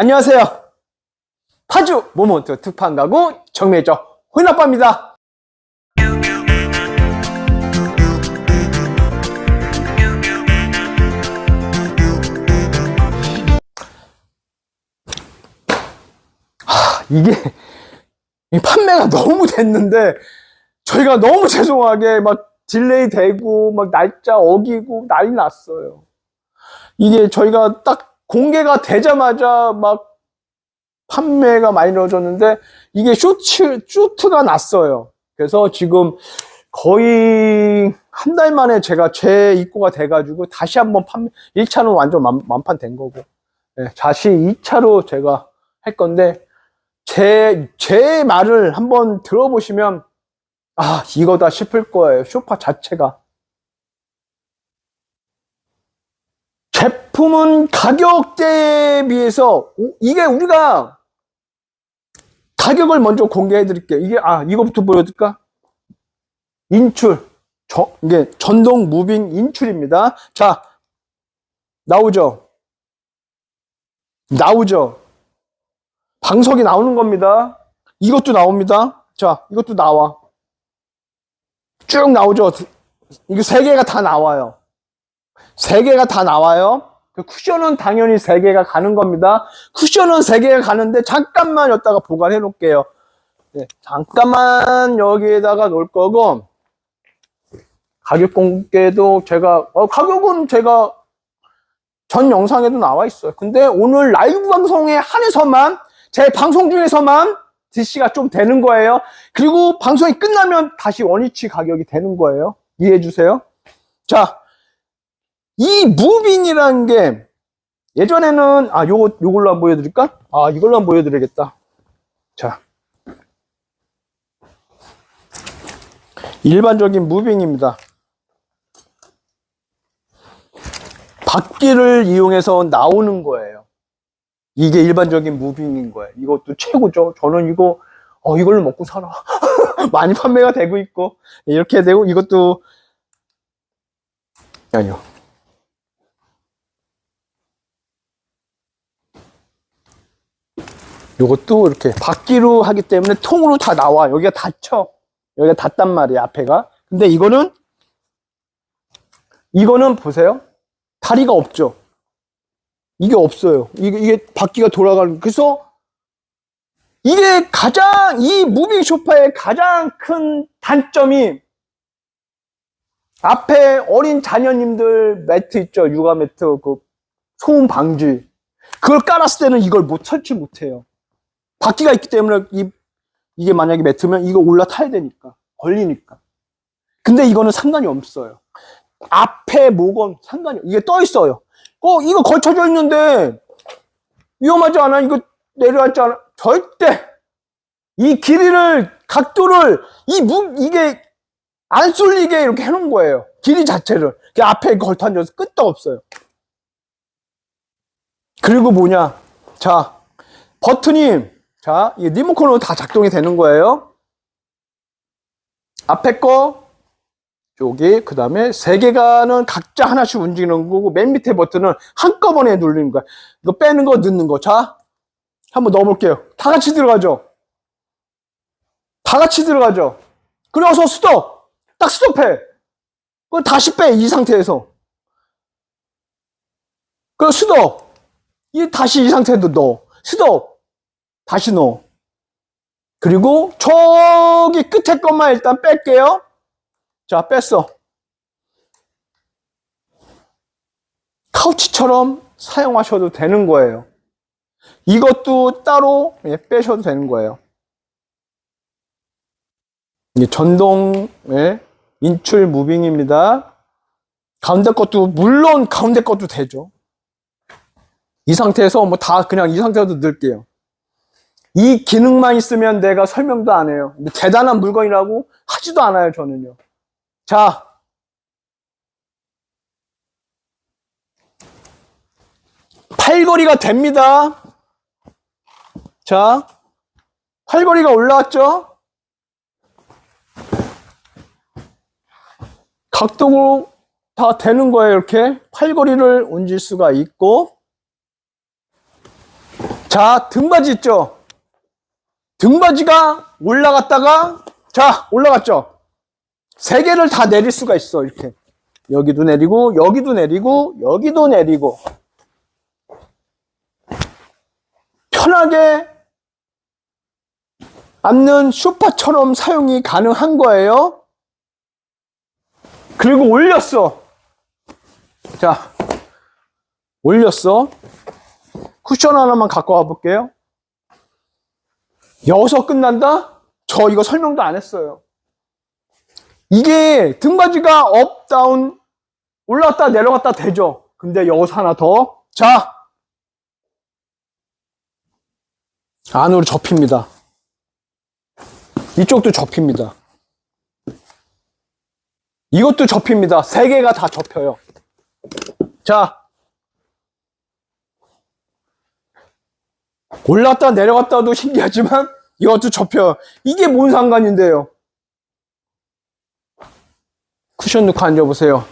안녕하세요. 파주 모먼트 특판 가구 정매저 혼아빠입니다. 하, 이게 이 판매가 너무 됐는데 저희가 너무 죄송하게 막 딜레이 되고 막 날짜 어기고 난리 났어요. 이게 저희가 딱 공개가 되자마자 막 판매가 많이 늘어졌는데 이게 쇼츠, 쇼트가 났어요. 그래서 지금 거의 한 달 만에 제가 재입고가 돼가지고 다시 한번 판매, 1차는 완전 만, 만판 된 거고, 네, 다시 2차로 제가 할 건데, 제, 제 말을 한번 들어보시면, 아, 이거다 싶을 거예요. 쇼파 자체가. 제품은 가격대에 비해서 오, 이게 우리가 가격을 먼저 공개해 드릴게요. 이게 아 이거부터 보여드릴까? 인출 저, 이게 전동 무빙 인출입니다. 자 나오죠? 나오죠? 방석이 나오는 겁니다. 이것도 나옵니다. 자 이것도 나와. 쭉 나오죠? 이거 세 개가 다 나와요. 세 개가 다 나와요. 그 쿠션은 당연히 세 개가 가는 겁니다. 쿠션은 세 개가 가는데 잠깐만 여기다가 보관해 놓을게요. 네, 잠깐만 여기에다가 놓을 거고 가격 공개도 제가 어, 가격은 제가 전 영상에도 나와 있어요. 근데 오늘 라이브 방송에 한해서만 제 방송 중에서만 DC가 좀 되는 거예요. 그리고 방송이 끝나면 다시 원위치 가격이 되는 거예요. 이해해 주세요. 자, 이 무빙이라는 게 예전에는 아 요거 요걸로 한번 보여드릴까? 아 이걸로 한번 보여드리겠다. 자 일반적인 무빙입니다. 바퀴를 이용해서 나오는 거예요. 이게 일반적인 무빙인 거예요. 이것도 최고죠. 저는 이거 어 이걸로 먹고 살아. 많이 판매가 되고 있고 이렇게 되고 이것도 아니요. 요것도 이렇게 바퀴로 하기 때문에 통으로 다 나와. 여기가 닫혀. 여기가 닫단 말이야, 앞에가. 근데 이거는, 이거는 보세요. 다리가 없죠. 이게 없어요. 이게, 이게 바퀴가 돌아가는, 그래서 이게 가장, 이 무빙 쇼파의 가장 큰 단점이 앞에 어린 자녀님들 매트 있죠. 육아 매트, 그 소음 방지. 그걸 깔았을 때는 이걸 못 설치 못 해요. 바퀴가 있기 때문에 이, 이게 만약에 매트면 이거 올라타야 되니까 걸리니까. 근데 이거는 상관이 없어요. 앞에 목은 상관이 이게 떠 있어요. 어 이거 걸쳐져 있는데 위험하지 않아? 이거 내려앉지 않아? 절대! 이 길이를 각도를 이 무, 이게 안 쏠리게 이렇게 해놓은 거예요. 길이 자체를. 그 앞에 걸터앉아서 끄떡 없어요. 그리고 뭐냐? 자 버튼이 자, 이 리모컨으로 다 작동이 되는 거예요. 앞에 거, 여기, 그 다음에 세 개가는 각자 하나씩 움직이는 거고, 맨 밑에 버튼은 한꺼번에 누르는 거야. 이거 빼는 거, 넣는 거. 자, 한번 넣어볼게요. 다 같이 들어가죠? 다 같이 들어가죠? 그래서 스톱! 딱 스톱해! 그걸 다시 빼, 이 상태에서. 그리고 스톱! 이 다시 이 상태에도 넣어. 스톱! 다시 넣어. 그리고 저기 끝에 것만 일단 뺄게요. 자, 뺐어. 카우치처럼 사용하셔도 되는 거예요. 이것도 따로 예, 빼셔도 되는 거예요. 전동 예, 인출 무빙입니다. 가운데 것도 물론 가운데 것도 되죠. 이 상태에서 뭐 다 그냥 이 상태에도 넣을게요. 이 기능만 있으면 내가 설명도 안 해요. 대단한 물건이라고 하지도 않아요, 저는요. 자. 팔걸이가 됩니다. 자. 팔걸이가 올라왔죠? 각도로 다 되는 거예요, 이렇게. 팔걸이를 얹을 수가 있고. 자, 등받이 있죠? 등받이가 올라갔다가, 자, 올라갔죠? 세 개를 다 내릴 수가 있어, 이렇게. 여기도 내리고, 여기도 내리고, 여기도 내리고. 편하게 앉는 쇼파처럼 사용이 가능한 거예요. 그리고 올렸어. 자, 올렸어. 쿠션 하나만 갖고 와 볼게요. 여기서 끝난다? 저 이거 설명도 안 했어요. 이게 등받이가 업, 다운, 올라갔다 내려갔다 되죠. 근데 여기서 하나 더. 자. 안으로 접힙니다. 이쪽도 접힙니다. 이것도 접힙니다. 세 개가 다 접혀요. 자. 올랐다 내려갔다도 신기하지만 이것도 접혀요. 이게 뭔 상관인데요? 쿠션 넣고 앉아보세요.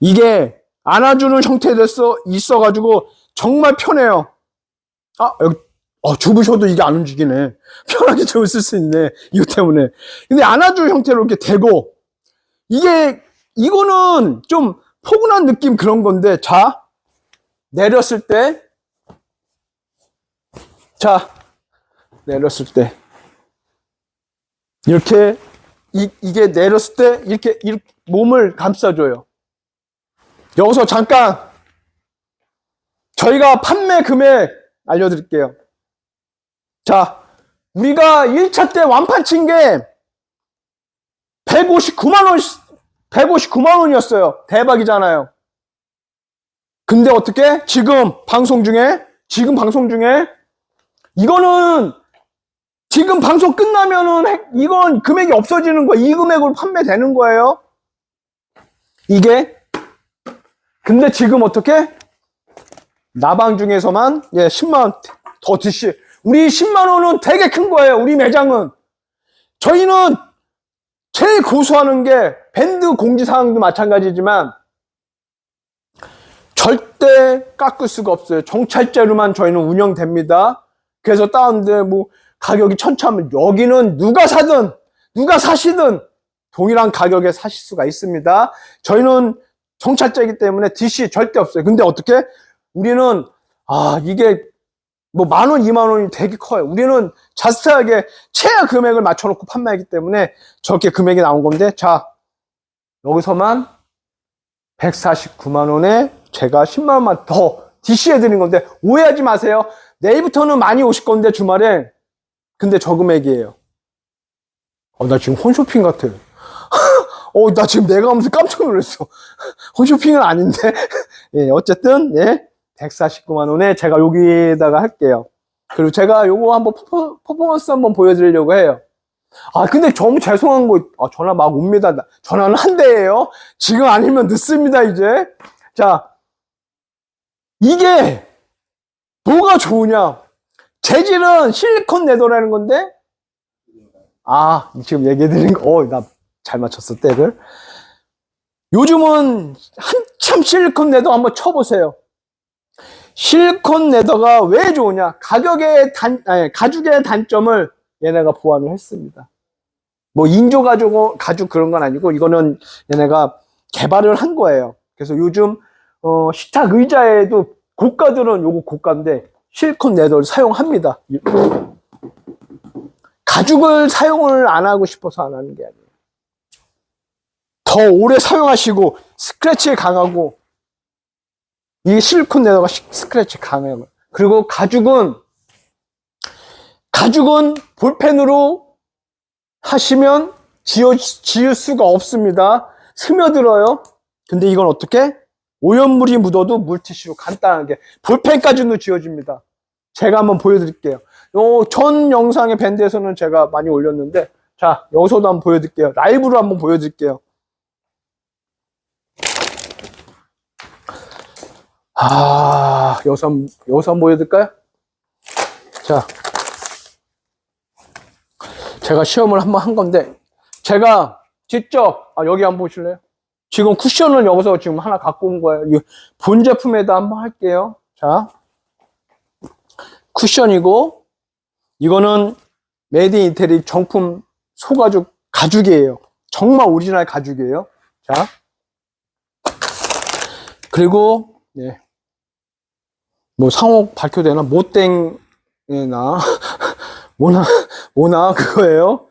이게 안아주는 형태로 있어가지고 정말 편해요. 아, 여기, 어, 좁으셔도 이게 안 움직이네. 편하게 좀쓸수 있네. 이거 때문에. 근데 안아주는 형태로 이렇게 되고, 이게, 이거는 좀 포근한 느낌 그런 건데, 자, 내렸을 때, 자, 내렸을 때, 이렇게, 이, 이게 내렸을 때, 이렇게, 이렇게 몸을 감싸줘요. 여기서 잠깐, 저희가 판매 금액 알려드릴게요. 자, 우리가 1차 때 완판 친 게 159만원, 159만원이었어요. 대박이잖아요. 근데 어떻게? 지금 방송 중에, 지금 방송 중에, 이거는 지금 방송 끝나면은 핵- 이건 금액이 없어지는 거예요. 이 금액으로 판매되는 거예요. 이게. 근데 지금 어떻게? 나방 중에서만 예, 10만원 더 드시. 우리 10만 원은 되게 큰 거예요. 우리 매장은. 저희는 제일 고수하는 게 밴드 공지 사항도 마찬가지지만 절대 깎을 수가 없어요. 정찰제로만 저희는 운영됩니다. 그래서 다운데 뭐 가격이 천차면 여기는 누가 사든 누가 사시든 동일한 가격에 사실 수가 있습니다. 저희는 정찰제이기 때문에 DC 절대 없어요. 근데 어떻게? 우리는 아 이게 뭐 만 원, 이만 원이 되게 커요. 우리는 자스트하게 최하 금액을 맞춰놓고 판매하기 때문에 저렇게 금액이 나온 건데 자 여기서만 149만 원에 제가 10만 원만 더 DC 해 드린 건데 오해하지 마세요. 내일부터는 많이 오실 건데 주말에 근데 저 금액이에요. 어, 나 지금 홈쇼핑 같아. 어, 나 지금 내가 하면서 깜짝 놀랐어. 홈쇼핑은 아닌데. 예, 어쨌든, 예. 149만 원에 제가 여기다가 할게요. 그리고 제가 요거 한번 퍼포, 퍼포먼스 한번 보여드리려고 해요. 아, 근데 너무 죄송한 거, 아, 전화 막 옵니다. 나- 전화는 한 대예요. 지금 아니면 늦습니다, 이제. 자, 이게 뭐가 좋으냐? 재질은 실리콘 레더라는 건데, 아, 지금 얘기해 드린 거, 어, 나 잘 맞췄어, 때를. 요즘은 한참 실리콘 레더 한번 쳐보세요. 실리콘 레더가 왜 좋으냐? 가격의 단, 아니, 가죽의 단점을 얘네가 보완을 했습니다. 뭐, 인조 가죽, 가죽 그런 건 아니고, 이거는 얘네가 개발을 한 거예요. 그래서 요즘, 어, 식탁 의자에도 고가들은 요거 고가인데, 실리콘 레더를 사용합니다. 가죽을 사용을 안 하고 싶어서 안 하는 게 아니에요. 더 오래 사용하시고 스크래치에 강하고 이 실리콘 레더가 시- 스크래치 강해요. 그리고 가죽은 가죽은 볼펜으로 하시면 지워, 지울 수가 없습니다. 스며들어요. 근데 이건 어떻게? 오염물이 묻어도 물티슈로 간단하게 볼펜까지도 지워집니다. 제가 한번 보여드릴게요. 요전 영상의 밴드에서는 제가 많이 올렸는데 자 여기서도 한번 보여드릴게요. 라이브로 한번 보여드릴게요. 아 여기서 한번 보여드릴까요? 자 제가 시험을 한번 한 건데 제가 직접 아, 여기 한번 보실래요? 지금 쿠션을 여기서 지금 하나 갖고 온 거예요. 이본 제품에다 한번 할게요. 자 쿠션이고 이거는 메이드 인 이태리 정품 소가죽 가죽이에요. 정말 오리지널 가죽이에요. 자. 그리고 네. 뭐 상호 밝혀되나 못땡이나 뭐나 뭐나 그거예요.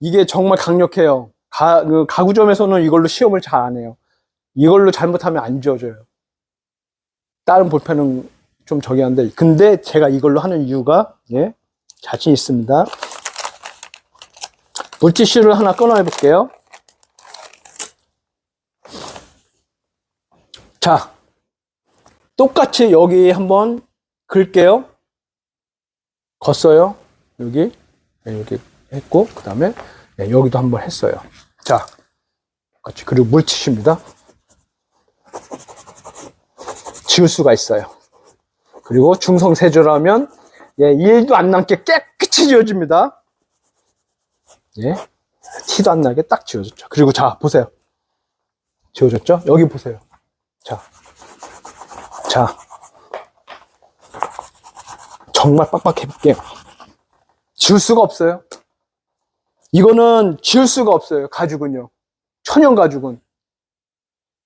이게 정말 강력해요. 가, 그 가구점에서는 이걸로 시험을 잘 안 해요. 이걸로 잘못하면 안 지워져요. 다른 볼펜은 좀 저기 한데, 근데 제가 이걸로 하는 이유가, 예, 자신 있습니다. 물티슈를 하나 끊어 볼게요. 자, 똑같이 여기 한번 긁게요. 걷어요. 여기, 네, 여기 했고, 그 다음에 여기도 한번 했어요. 자, 똑같이. 그리고 물티슈입니다. 지울 수가 있어요. 그리고 중성 세조라면 예, 일도 안 남게 깨끗이 지워집니다. 예, 티도 안 나게 딱 지워졌죠. 그리고 자, 보세요. 지워졌죠? 여기 보세요. 자, 자, 정말 빡빡해 볼게요. 지울 수가 없어요. 이거는 지울 수가 없어요. 가죽은요. 천연 가죽은.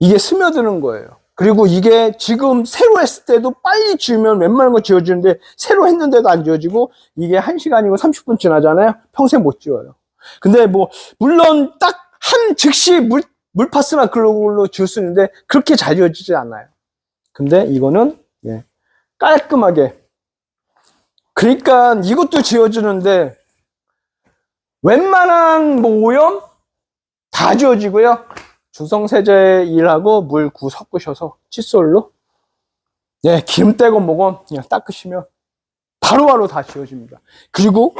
이게 스며드는 거예요. 그리고 이게 지금 새로 했을 때도 빨리 지우면 웬만한 거 지워지는데 새로 했는데도 안 지워지고 이게 1시간이고 30분 지나잖아요. 평생 못 지워요. 근데 뭐 물론 딱 한 즉시 물 물파스나 글로벌로 지울 수 있는데 그렇게 잘 지워지지 않아요. 근데 이거는 예, 깔끔하게 그러니까 이것도 지워지는데 웬만한 뭐 오염 다 지워지고요. 중성세제 일하고 물 구 섞으셔서 칫솔로 예, 기름 떼고 뭐고 그냥 닦으시면 바로바로 다 지워집니다. 그리고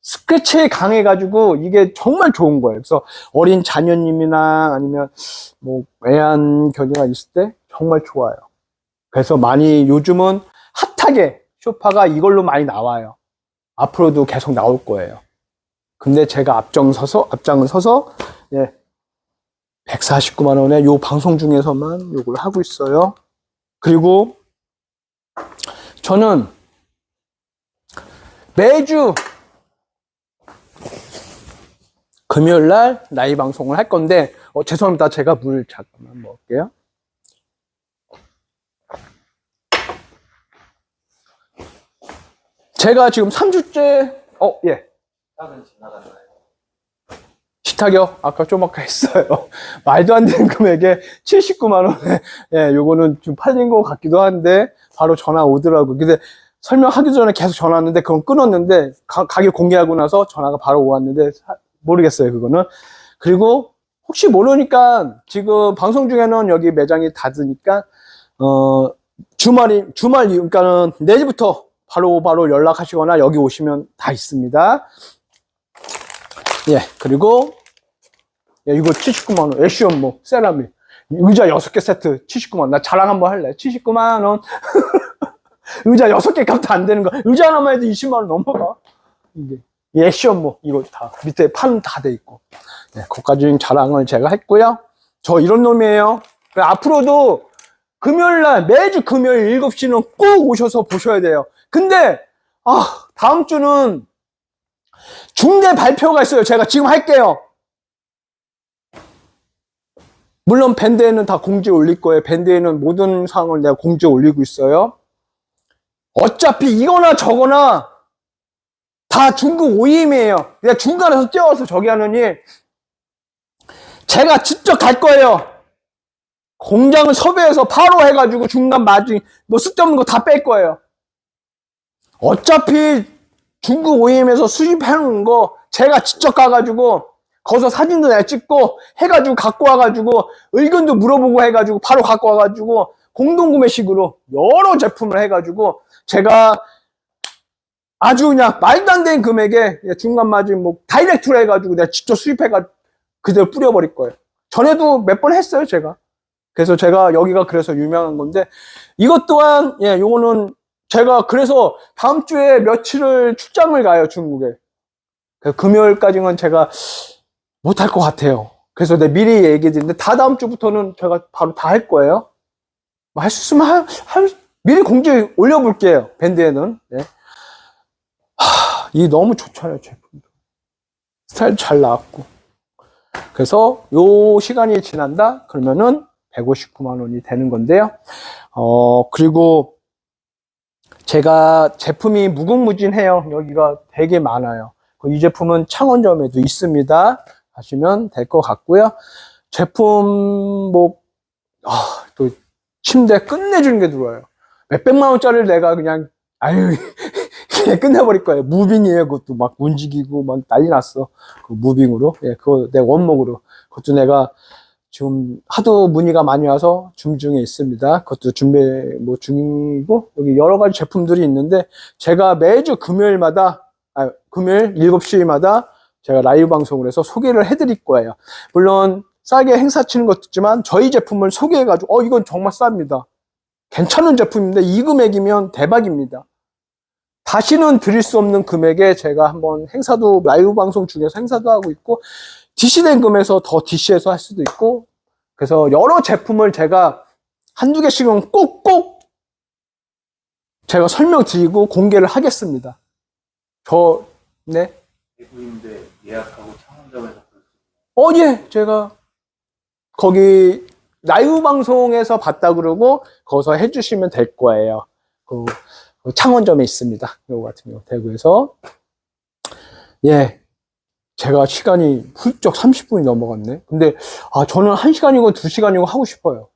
스크래치에 강해가지고 이게 정말 좋은 거예요. 그래서 어린 자녀님이나 아니면 뭐 애완 견이가 있을 때 정말 좋아요. 그래서 많이 요즘은 핫하게 쇼파가 이걸로 많이 나와요. 앞으로도 계속 나올 거예요. 근데 제가 앞장서서 앞장을 서서 예, 149만 원에 요 방송 중에서만 요걸 하고 있어요. 그리고 저는 매주 금요일 날 나이 방송을 할 건데 어, 죄송합니다. 제가 물 잠깐만 먹을게요. 제가 지금 3주째 어, 예. 식탁이요? 아까 좀 아까 했어요. 말도 안 되는 금액에 79만 원에, 예, 요거는 좀 팔린 것 같기도 한데, 바로 전화 오더라고요. 근데 설명하기 전에 계속 전화 왔는데, 그건 끊었는데, 가, 가격 공개하고 나서 전화가 바로 왔는데, 사- 모르겠어요, 그거는. 그리고 혹시 모르니까, 지금 방송 중에는 여기 매장이 닫으니까, 어, 주말이, 주말, 그러니까는 내일부터 바로 바로 연락하시거나 여기 오시면 다 있습니다. 예, 그리고 야, 이거 79만원. 애쉬언 뭐, 세라믹. 의자 6개 세트 79만 원. 나 자랑 한번 할래. 79만 원. 의자 6개 값도 안 되는 거. 의자 하나만 해도 20만 원 넘어가. 이게. 애쉬언 뭐, 이거 다. 밑에 판 다 돼 있고. 네, 거기까지 자랑을 제가 했고요. 저 이런 놈이에요. 그래, 앞으로도 금요일 날, 매주 금요일 7시는 꼭 오셔서 보셔야 돼요. 근데, 아, 다음 주는 중대 발표가 있어요. 제가 지금 할게요. 물론 밴드에는 다 공지에 올릴 거예요. 밴드에는 모든 사항을 내가 공지에 올리고 있어요. 어차피 이거나 저거나 다 중국 OEM이에요. 그냥 중간에서 뛰어와서 저기 하느니 제가 직접 갈 거예요. 공장을 섭외해서 바로 해가지고 중간 마진 뭐 쓸데없는 거 다 뺄 거예요. 어차피 중국 OEM에서 수입해놓은 거 제가 직접 가가지고 거기서 사진도 내가 찍고 해가지고 갖고 와가지고 의견도 물어보고 해가지고 바로 갖고 와가지고 공동구매식으로 여러 제품을 해가지고 제가 아주 그냥 말도 안 되는 금액에 중간 마진 뭐 다이렉트로 해가지고 내가 직접 수입해가 그대로 뿌려버릴 거예요. 전에도 몇 번 했어요 제가. 그래서 제가 여기가 그래서 유명한 건데 이것 또한 예 요거는 제가 그래서 다음 주에 며칠을 출장을 가요 중국에. 금요일까지는 제가 못할 것 같아요. 그래서 내 미리 얘기 드는데 다 다음 주부터는 제가 바로 다 할 거예요. 뭐 할수 있으면 할, 할, 미리 공지 올려볼게요. 밴드에는. 네. 하, 이 너무 좋잖아요, 제품도. 스타일 잘 나왔고. 그래서 요 시간이 지난다? 그러면은 159만 원이 되는 건데요. 어, 그리고 제가 제품이 무궁무진해요. 여기가 되게 많아요. 그이 제품은 창원점에도 있습니다. 하시면 될 것 같고요. 제품 뭐, 아, 또 침대 끝내주는 게 들어와요. 몇 백만 원짜리를 내가 그냥, 아유, 그냥 끝내버릴 거예요. 무빙이에요. 그것도 막 움직이고 막 난리 났어. 그 무빙으로. 예, 그거 내 원목으로. 그것도 내가 지금 하도 문의가 많이 와서 준 중에 있습니다. 그것도 준비 뭐 중이고 여기 여러 가지 제품들이 있는데 제가 매주 금요일마다 아, 금요일 7시마다 제가 라이브 방송을 해서 소개를 해드릴 거예요. 물론 싸게 행사 치는 것도 있지만 저희 제품을 소개해가지고 어 이건 정말 쌉니다. 괜찮은 제품인데 이 금액이면 대박입니다. 다시는 드릴 수 없는 금액에 제가 한번 행사도 라이브 방송 중에서 행사도 하고 있고 DC된 금에서 더 DC해서 할 수도 있고 그래서 여러 제품을 제가 한두 개씩은 꼭꼭 제가 설명드리고 공개를 하겠습니다. 저, 네. 대구인데 예약하고 창원점에서 볼 수 어, 예, 제가 거기 라이브 방송에서 봤다 그러고 거기서 해주시면 될 거예요. 그, 그 창원점에 있습니다. 이거 같은 경우 대구에서 예, 제가 시간이 훌쩍 30분이 넘어갔네. 근데 아 저는 1시간이고 2시간이고 하고 싶어요.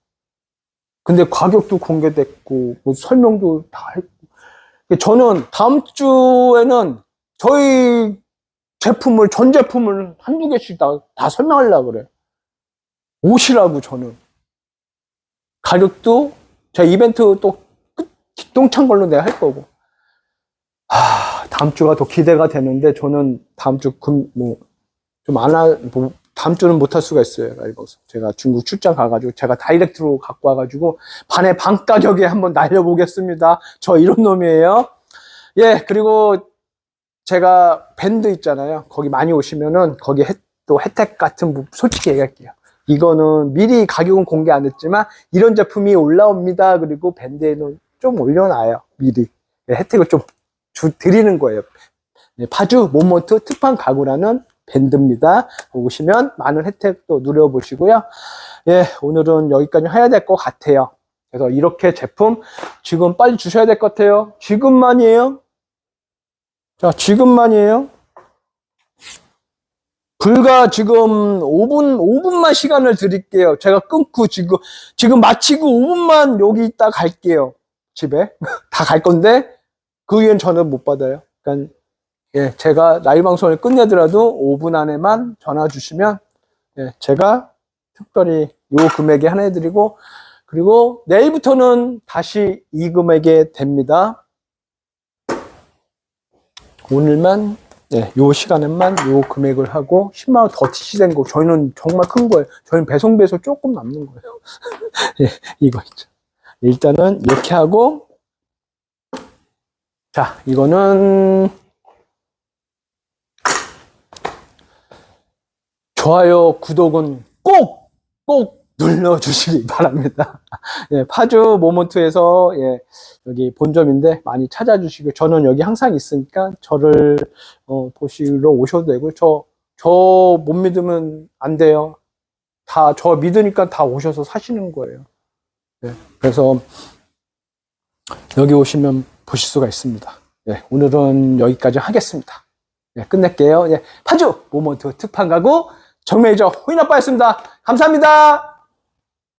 근데 가격도 공개됐고 뭐 설명도 다 했고 저는 다음 주에는 저희 제품을 전 제품을 한두 개씩 다, 다 설명하려고 그래. 오시라고 저는 가격도 제 이벤트 또 끝- 기똥찬 걸로 내가 할 거고. 하, 다음 주가 더 기대가 되는데 저는 다음 주 금 뭐 좀 안 하, 뭐, 다음 주는 못 할 수가 있어요. 제가 중국 출장 가가지고 제가 다이렉트로 갖고 와가지고 반의 반 가격에 한번 날려보겠습니다. 저 이런 놈이에요. 예, 그리고 제가 밴드 있잖아요. 거기 많이 오시면은 거기 혜, 또 혜택 같은 부 솔직히 얘기할게요. 이거는 미리 가격은 공개 안 했지만 이런 제품이 올라옵니다. 그리고 밴드에는 좀 올려놔요. 미리 예, 혜택을 좀 주, 드리는 거예요. 네, 파주 모먼트 특판 가구라는 밴드입니다. 오시면 많은 혜택도 누려보시고요. 예, 오늘은 여기까지 해야 될 것 같아요. 그래서 이렇게 제품 지금 빨리 주셔야 될 것 같아요. 지금만이에요. 자, 지금만이에요. 불과 지금 5분, 5분만 시간을 드릴게요. 제가 끊고 지금, 지금 마치고 5분만 여기 있다 갈게요. 집에. 다 갈 건데, 그 이후엔 저는 못 받아요. 그러니까, 예, 제가 라이브 방송을 끝내더라도 5분 안에만 전화 주시면, 예, 제가 특별히 요 금액에 하나 해드리고, 그리고 내일부터는 다시 이 금액에 됩니다. 오늘만 네, 요 시간에만 요 금액을 하고 10만 원더 TC된 거 저희는 정말 큰 거예요. 저희는 배송비에서 조금 남는 거예요. 예, 이거 있죠. 일단은 이렇게 하고 자, 이거는 좋아요, 구독은 꼭, 꼭 눌러주시기 바랍니다. 예, 파주 모먼트에서, 예, 여기 본점인데 많이 찾아주시고, 저는 여기 항상 있으니까 저를, 어, 보시러 오셔도 되고, 저, 저 못 믿으면 안 돼요. 다, 저 믿으니까 다 오셔서 사시는 거예요. 예, 그래서 여기 오시면 보실 수가 있습니다. 예, 오늘은 여기까지 하겠습니다. 예, 끝낼게요. 예, 파주 모먼트 특판 가구 정매니저 호인 아빠였습니다. 감사합니다.